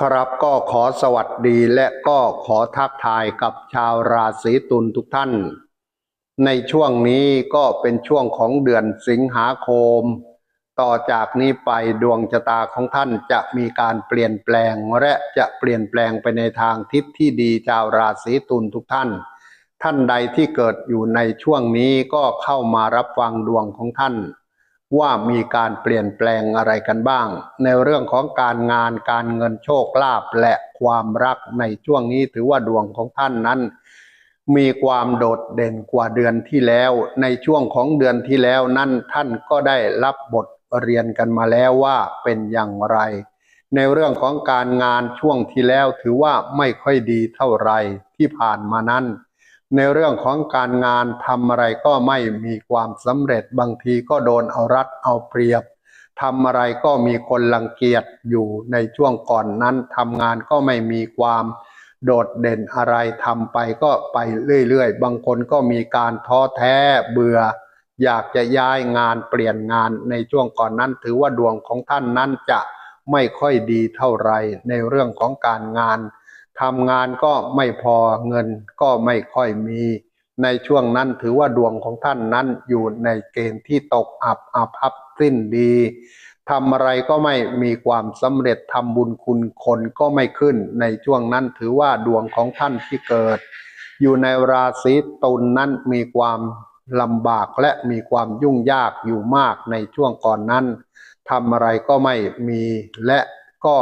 ครับก็ขอสวัสดีและก็ขอทักทายกับชาวราศีตุลทุกท่าน ในช่วงนี้ก็เป็นช่วงของเดือนสิงหาคม ต่อจากนี้ไปดวงชะตาของท่านจะมีการเปลี่ยนแปลงและจะเปลี่ยนแปลงไปในทางทิศที่ดีชาวราศีตุลทุกท่าน ท่านใดที่เกิดอยู่ในช่วงนี้ก็เข้ามารับฟังดวงของท่าน ว่ามีการเปลี่ยนแปลงอะไรกันบ้าง ในเรื่องของการงานการเงินโชคลาภและความรักในช่วงนี้ถือว่าดวงของท่านนั้น มีความโดดเด่นกว่าเดือนที่แล้ว ในช่วงของเดือนที่แล้วนั้นท่านก็ได้รับบทเรียนกันมาแล้วว่าเป็นอย่างไร ในเรื่องของการงานช่วงที่แล้วถือว่าไม่ค่อยดีเท่าไหรที่ผ่านมานั้น ในเรื่องของการงานทำอะไรก็ไม่มีความสำเร็จบางทีก็โดนเอารัดเอาเปรียบทำอะไรก็มีคนรังเกียจอยู่ในช่วงก่อนนั้นทำงานก็ไม่มีความโดดเด่นอะไรทำไปก็ไปเรื่อยๆ บางคนก็มีการท้อแท้เบื่อ อยากจะย้ายงานเปลี่ยนงานในช่วงก่อนนั้น ถือว่าดวงของท่านนั้นจะไม่ค่อยดีเท่าไหรในเรื่องของการงาน ทำงานก็ไม่พอเงินก็ไม่ค่อยมี ในช่วงนั้นถือว่าดวงของท่านนั้นอยู่ในเกณฑ์ที่ตกอับอับอับสิ้นดีทำอะไรก็ไม่มีความสำเร็จทำบุญคุณคนก็ไม่ขึ้น ในช่วงนั้นถือว่าดวงของท่านที่เกิด อยู่ในราศีตุลนนั้นมีความลำบากและมีความยุ่งยากอยู่มากในช่วงก่อนนั้นทำอะไรก็ไม่มีและก็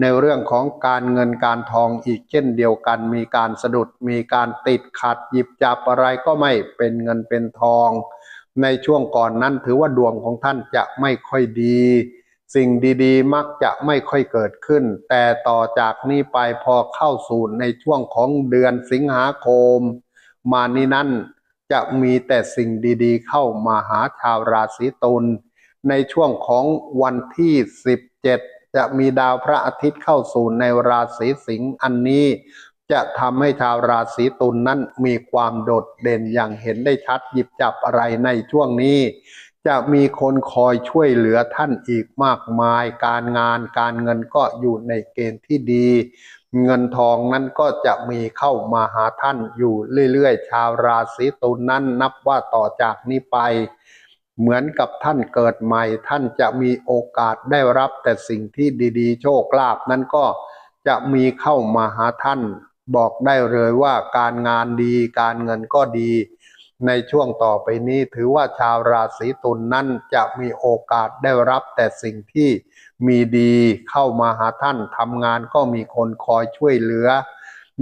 ในเรื่องของการเงินการทองอีกเช่นเดียวกัน มีการสะดุดมีการติดขัดหยิบจับอะไรก็ไม่เป็นเงินเป็นทอง ในช่วงก่อนนั้นถือว่าดวงของท่านจะไม่ค่อยดี สิ่งดีๆ มักจะไม่ค่อยเกิดขึ้น แต่ต่อจากนี้ไปพอเข้าสู่ในช่วงของเดือนสิงหาคม มานี้นั้นจะมีแต่สิ่งดีๆ เข้ามาหาชาวราศีตุลในช่วงของวันที่ 17 จะมีดาวพระอาทิตย์เข้าสู่ในราศีสิงห์อันนี้ จะทำให้ชาวราศีตุลนนั้นมีความโดดเด่นอย่างเห็นได้ชัดหยิบจับอะไรในช่วงนี้ จะมีคนคอยช่วยเหลือท่านอีกมากมาย การงานการเงินก็อยู่ในเกณฑ์ที่ดี เงินทองนั้นก็จะมีเข้ามาหาท่านอยู่เรื่อยๆ ชาวราศีตุลนนั้นนับว่าต่อจากนี้ไป เหมือนกับท่านเกิดใหม่ ท่านจะมีโอกาสได้รับแต่สิ่งที่ดีๆ โชคลาภนั้นก็จะมีเข้ามาหาท่าน บอกได้เลยว่าการงานดีการเงินก็ดี ในช่วงต่อไปนี้ถือว่าชาวราศีตุลนนั้นจะมีโอกาสได้รับแต่สิ่งที่มีดีเข้ามาหาท่านทำงานก็มีคนคอยช่วยเหลือ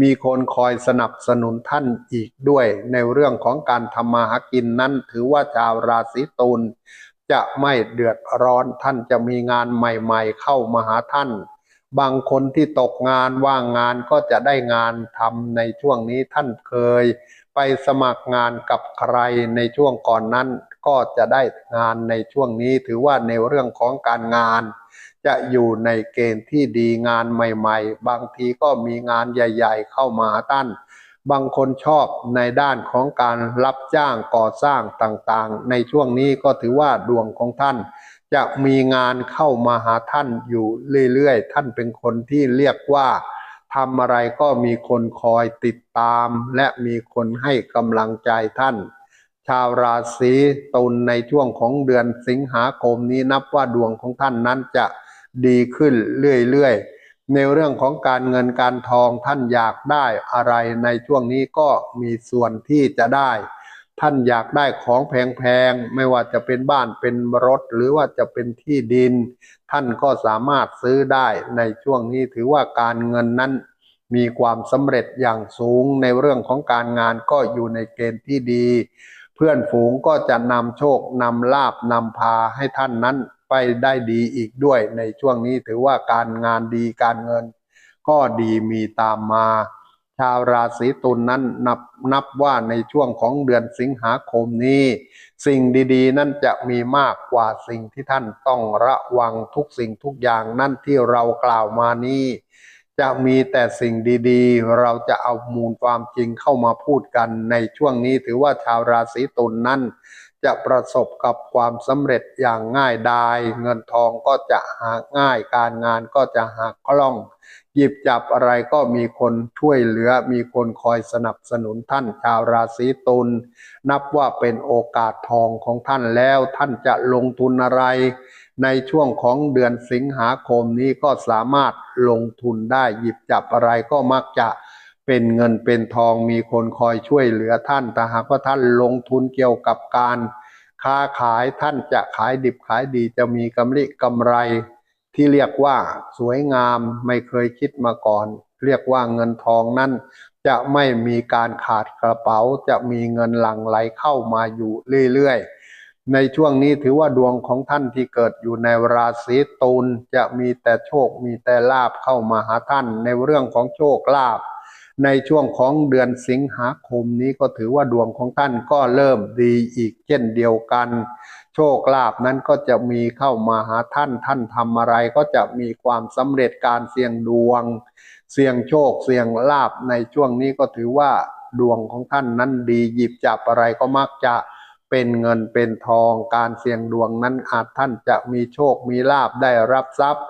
มีคนคอยสนับสนุนท่านอีกด้วย ในเรื่องของการทำมาหากินนั้นถือว่าชาวราศีตุลจะไม่เดือดร้อนท่านจะมีงานใหม่ๆ เข้ามาหาท่าน บางคนที่ตกงานว่างงานก็จะได้งานทำในช่วงนี้ท่านเคย ไปสมัครงานกับใครในช่วงก่อนนั้น ก็จะได้งานในช่วงนี้ถือว่าในเรื่องของการงาน จะอยู่ในเกณฑ์ที่ดีงานใหม่ๆ บางทีก็มีงานใหญ่ ๆ เข้ามาหาท่านบางคนชอบในด้านของการรับจ้างก่อสร้างต่างๆ ในช่วงนี้ก็ถือว่าดวงของท่าน จะมีงานเข้ามาหาท่านอยู่เรื่อยๆ ท่านเป็นคนที่เรียกว่าทำอะไรก็มีคนคอยติดตาม และมีคนให้กำลังใจท่าน ชาวราศีตุลในช่วงของเดือนสิงหาคมนี้นับว่าดวงของท่านนั้นจะดีขึ้นเรื่อยๆ ในเรื่องของการเงินการทองท่านอยากได้อะไรในช่วงนี้ก็มีส่วนที่จะได้ ท่านอยากได้ของแพงๆ ไม่ว่าจะเป็นบ้านเป็นรถหรือว่าจะเป็นที่ดิน ท่านก็สามารถซื้อได้ในช่วงนี้ถือว่าการเงินนั้นมีความสำเร็จอย่างสูงในเรื่องของการงานก็อยู่ในเกณฑ์ที่ดี เพื่อนฝูงก็จะนำโชคนำลาบนำพาให้ท่านนั้นไปได้ดีอีกด้วยในช่วงนี้ถือว่าการงานดีการเงิน ก็ดีมีตามมา ชาวราศีตุลนนั้นนับนับว่าในช่วงของเดือนสิงหาคมนี้ สิ่งดีๆ นั่นจะมีมากกว่าสิ่งที่ท่านต้องระวังทุกสิ่งทุกอย่างนั่นที่เรากล่าวมานี้ จะมีแต่สิ่งดีๆ เราจะเอามูลความจริงเข้ามาพูดกันในช่วงนี้ถือว่าชาวราศีตุลนนั้น จะประสบกับความสำเร็จอย่างง่ายดายเงินทองก็จะหาง่ายการงานก็จะหาคล่อง หยิบจับอะไรก็มีคนช่วยเหลือ มีคนคอยสนับสนุนท่านชาวราศีตุลนับว่าเป็นโอกาสทองของท่านแล้วท่านจะลงทุนอะไร ในช่วงของเดือนสิงหาคมนี้ก็สามารถลงทุนได้หยิบจับอะไรก็มักจะ เป็นเงินเป็นทองมีคนคอยช่วยเหลือท่านแต่หากว่าท่านลงทุนเกี่ยวกับการค้าขายท่านจะขายดิบขายดีจะมีกำไรกำไร ที่เรียกว่าสวยงามไม่เคยคิดมาก่อน เรียกว่าเงินทองนั้น จะไม่มีการขาดกระเป๋าจะมีเงินหลั่งไหลเข้ามาอยู่เรื่อยๆในช่วงนี้ถือว่าดวงของท่านที่เกิดอยู่ในราศีตุลจะมีแต่โชคมีแต่ลาบเข้ามาหาท่านในเรื่องของโชคลาภ ในช่วงของเดือนสิงหาคมนี้ก็ถือว่าดวงของท่านก็เริ่มดีอีกเช่นเดียวกัน โชคลาภนั้นก็จะมีเข้ามาหาท่านท่านทำอะไรก็จะมีความสำเร็จการเสี่ยงดวง เสี่ยงโชคเสี่ยงลาภในช่วงนี้ก็ถือว่าดวงของท่านนั้นดีหยิบจับอะไรก็มักจะเป็นเงินเป็นทองการเสี่ยงดวงนั้นอาจท่านจะมีโชคมีลาภได้รับทรัพย์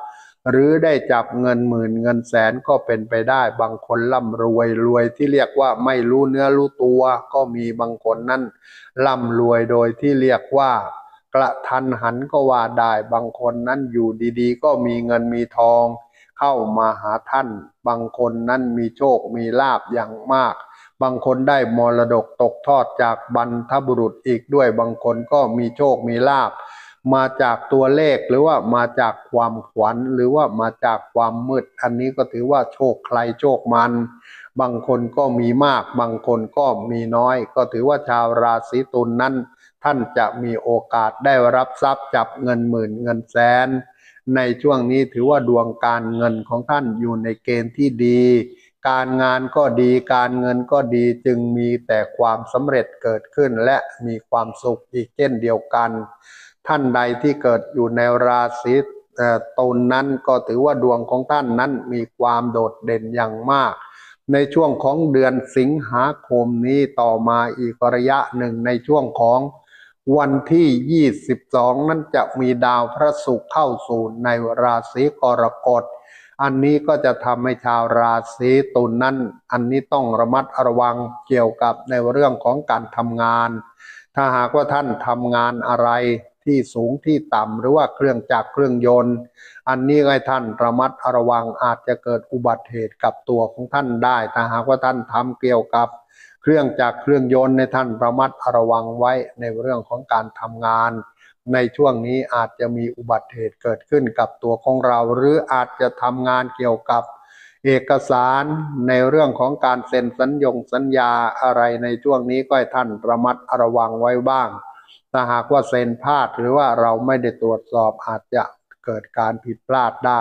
หรือได้จับเงินหมื่นเงินแสนก็เป็นไปได้ บางคนร่ำรวยรวยที่เรียกว่าไม่รู้เนื้อรู้ตัว ก็มีบางคนนั้นร่ำรวยโดยที่เรียกว่ากระทันหันก็ว่าได้ บางคนนั้นอยู่ดีๆ ก็มีเงินมีทอง เข้ามาหาท่าน บางคนนั้นมีโชคมีลาบอย่างมาก บางคนได้มรดกตกทอดจากบรรพบุรุษอีกด้วย บางคนก็มีโชคมีลาบ มาจากตัวเลขหรือว่ามาจากความขวัญหรือว่ามาจากความมืด อันนี้ก็ถือว่าโชคใครโชคมัน บางคนก็มีมาก บางคนก็มีน้อย ก็ถือว่าชาวราศีตุลนนั้น ท่านจะมีโอกาสได้รับทรัพย์จับเงินหมื่นเงินแสน ในช่วงนี้ถือว่าดวงการเงินของท่านอยู่ในเกณฑ์ที่ดี การงานก็ดีการเงินก็ดีจึงมีแต่ความสำเร็จเกิดขึ้นและมีความสุขอีกเช่นเดียวกัน ท่านใดที่เกิดอยู่ในราศีตุลนั้นก็ถือว่าดวงของท่านนั้นมีความโดดเด่นอย่างมาก ในช่วงของเดือนสิงหาคมนี้ต่อมาอีกระยะหนึ่งในช่วงของวันที่ 22 นั้นจะมีดาวพระศุกร์เข้าสู่ในราศีกรกฎอันนี้ก็จะทำให้ชาวราศีตุลนนั้น อันนี้ต้องระมัดระวังเกี่ยวกับในเรื่องของการทำงาน ถ้าหากว่าท่านทำงานอะไร ที่สูงที่ต่ำหรือว่าเครื่องจักรเครื่องยนต์ อันนี้ให้ท่านระมัดระวังอาจจะเกิดอุบัติเหตุกับตัวของท่านได้ถ้าหากว่าท่านทำเกี่ยวกับเครื่องจักรเครื่องยนต์ในท่านระมัดระวังไว้ในเรื่องของการทำงาน ในช่วงนี้อาจจะมีอุบัติเหตุเกิดขึ้นกับตัวของเรา หรืออาจจะทำงานเกี่ยวกับเอกสารในเรื่องของการเซ็นสัญญงสัญญาอะไรในช่วงนี้ก็ให้ท่านระมัดระวังไว้บ้าง ถ้าหากว่าเซ็นพลาดหรือว่าเราไม่ได้ตรวจสอบอาจจะเกิดการผิดพลาดได้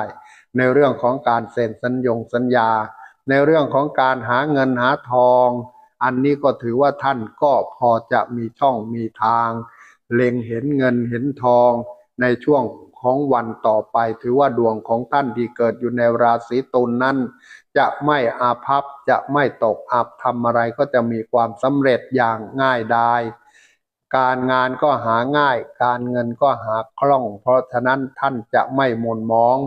ในเรื่องของการเซ็นสัญญงสัญญา ในเรื่องของการหาเงินหาทอง อันนี้ก็ถือว่าท่านก็พอจะมีช่องมีทาง เล็งเห็นเงินเห็นทอง ในช่วงของวันต่อไป ถือว่าดวงของท่านที่เกิดอยู่ในราศีตุลนนั้น จะไม่อาภัพจะไม่ตกอับทำอะไรก็จะมีความสำเร็จอย่างง่ายดาย การงานก็หาง่าย การเงินก็หาคล่อง เพราะฉะนั้นท่านจะไม่หม่นมอง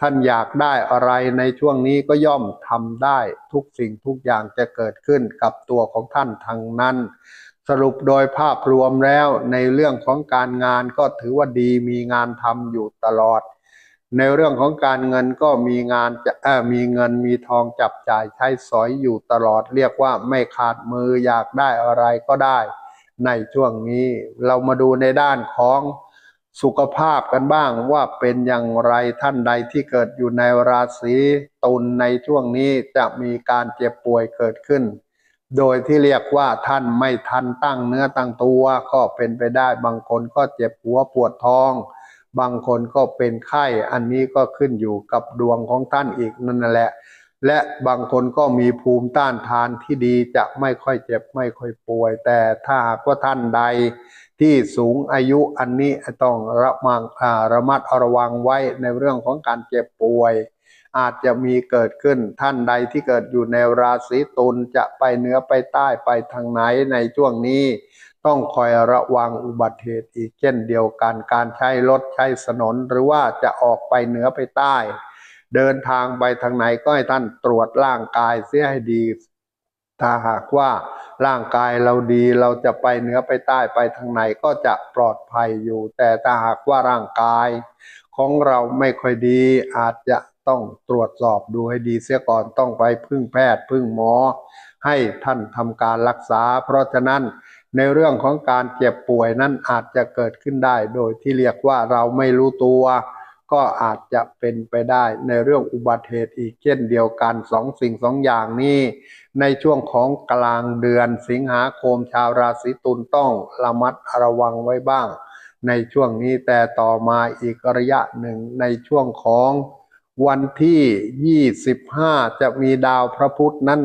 ท่านอยากได้อะไรในช่วงนี้ก็ย่อมทำได้ทุกสิ่งทุกอย่างจะเกิดขึ้นกับตัวของท่านทั้งนั้น สรุปโดยภาพรวมแล้วในเรื่องของการงานก็ถือว่าดีมีงานทำอยู่ตลอด ในเรื่องของการเงินก็มีงานจะมีเงินมีทองจับจ่ายใช้สอยอยู่ตลอด เรียกว่าไม่ขาดมืออยากได้อะไรก็ได้ ในช่วงนี้ เรามาดูในด้านของสุขภาพกันบ้างว่าเป็นอย่างไรท่านใดที่เกิดอยู่ในราศีตุลในช่วงนี้จะมีการเจ็บป่วยเกิดขึ้น โดยที่เรียกว่าท่านไม่ทันตั้งเนื้อตั้งตัวก็เป็นไปได้บางคนก็เจ็บหัวปวดท้อง บางคนก็เป็นไข้อันนี้ก็ขึ้นอยู่กับดวงของท่านอีกนั่นแหละ และบางคนก็มีภูมิต้านทานที่ดีจะไม่ค่อยเจ็บไม่ค่อยป่วย แต่ถ้าหากว่าท่านใดที่สูงอายุอันนี้ต้องระมังระมัดระวังไว้ในเรื่องของการเจ็บป่วย อาจจะมีเกิดขึ้นท่านใดที่เกิดอยู่ในราศีตุลจะไปเหนือไปใต้ไปทางไหนในช่วงนี้ ต้องคอยระวังอุบัติเหตุอีกเช่นเดียวกันการใช้รถใช้ถนนหรือว่าจะออกไปเหนือไปใต้ เดินทางไปทางไหนก็ให้ท่านตรวจร่างกายเสียให้ดีถ้าหากว่าร่างกายเราดีเราจะไปเหนือไปใต้ไปทางไหนก็จะปลอดภัยอยู่ แต่ถ้าหากว่าร่างกาย ของเราไม่ค่อยดีอาจจะต้องตรวจสอบดูให้ดีเสียก่อนต้องไปพึ่งแพทย์พึ่งหมอ ให้ท่านทำการรักษา เพราะฉะนั้นในเรื่องของการเจ็บป่วยนั้นอาจจะเกิดขึ้นได้ โดยที่เรียกว่าเราไม่รู้ตัว ก็อาจจะเป็นไปได้ในเรื่องอุบัติเหตุอีกเช่นเดียวกันสองสิ่งสองอย่างนี้ในช่วงของกลางเดือนสิงหาคมชาวราศีตุลต้องระมัดระวังไว้บ้าง ในช่วงนี้แต่ต่อมาอีกระยะหนึ่งในช่วงของวันที่ 25 จะมีดาวพระพุธนั้น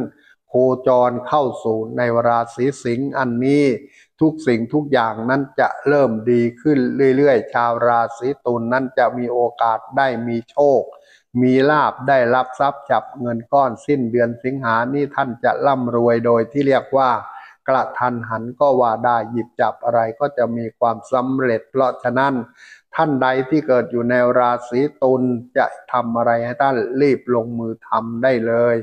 โคจรเข้าสู่ในราศีสิงห์อันนี้ ทุกสิ่งทุกอย่างนั้นจะเริ่มดีขึ้นเรื่อยๆ ชาวราศีตุลนั้นจะมีโอกาสได้มีโชค มีลาบได้รับทรัพย์จับเงินก้อนสิ้นเดือนสิงหานี่ท่านจะร่ำรวยโดยที่เรียกว่ากระทันหันก็ว่าได้หยิบจับอะไรก็จะมีความสำเร็จ เพราะฉะนั้น ท่านใดที่เกิดอยู่ในราศีตุลจะทำอะไรให้ท่านรีบลงมือทำได้เลย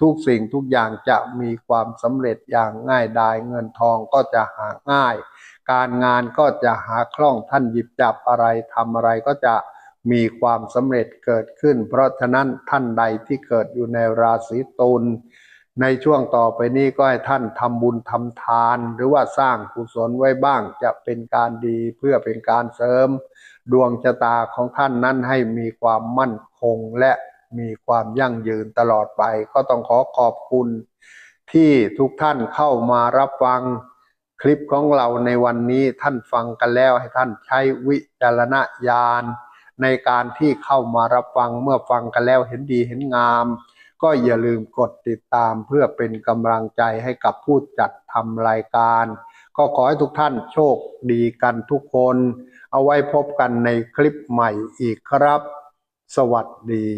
ทุกสิ่งทุกอย่างจะมีความสำเร็จอย่างง่ายดายเงินทองก็จะหาง่าย การงานก็จะหาคล่องท่านหยิบจับอะไรทำอะไรก็จะมีความสำเร็จเกิดขึ้น เพราะฉะนั้นท่านใดที่เกิดอยู่ในราศีตุล ในช่วงต่อไปนี้ก็ให้ท่านทำบุญทำทาน หรือว่าสร้างกุศลไว้บ้างจะเป็นการดีเพื่อเป็นการเสริม ดวงชะตาของท่านนั้นให้มีความมั่นคงและมีความยั่งยืนตลอดไป ก็ต้องขอขอบคุณ ที่ทุกท่านเข้ามารับฟังคลิปของเราในวันนี้ท่านฟังกันแล้วให้ท่านใช้วิจารณญาณในการที่เข้ามารับฟังเมื่อฟังกันแล้วเห็นดีเห็นงาม ก็อย่าลืมกดติดตามเพื่อเป็นกำลังใจให้กับผู้จัดทำรายการ ก็ขอให้ทุกท่านโชคดีกันทุกคน เอาไว้พบกันในคลิปใหม่อีกครับ สวัสดี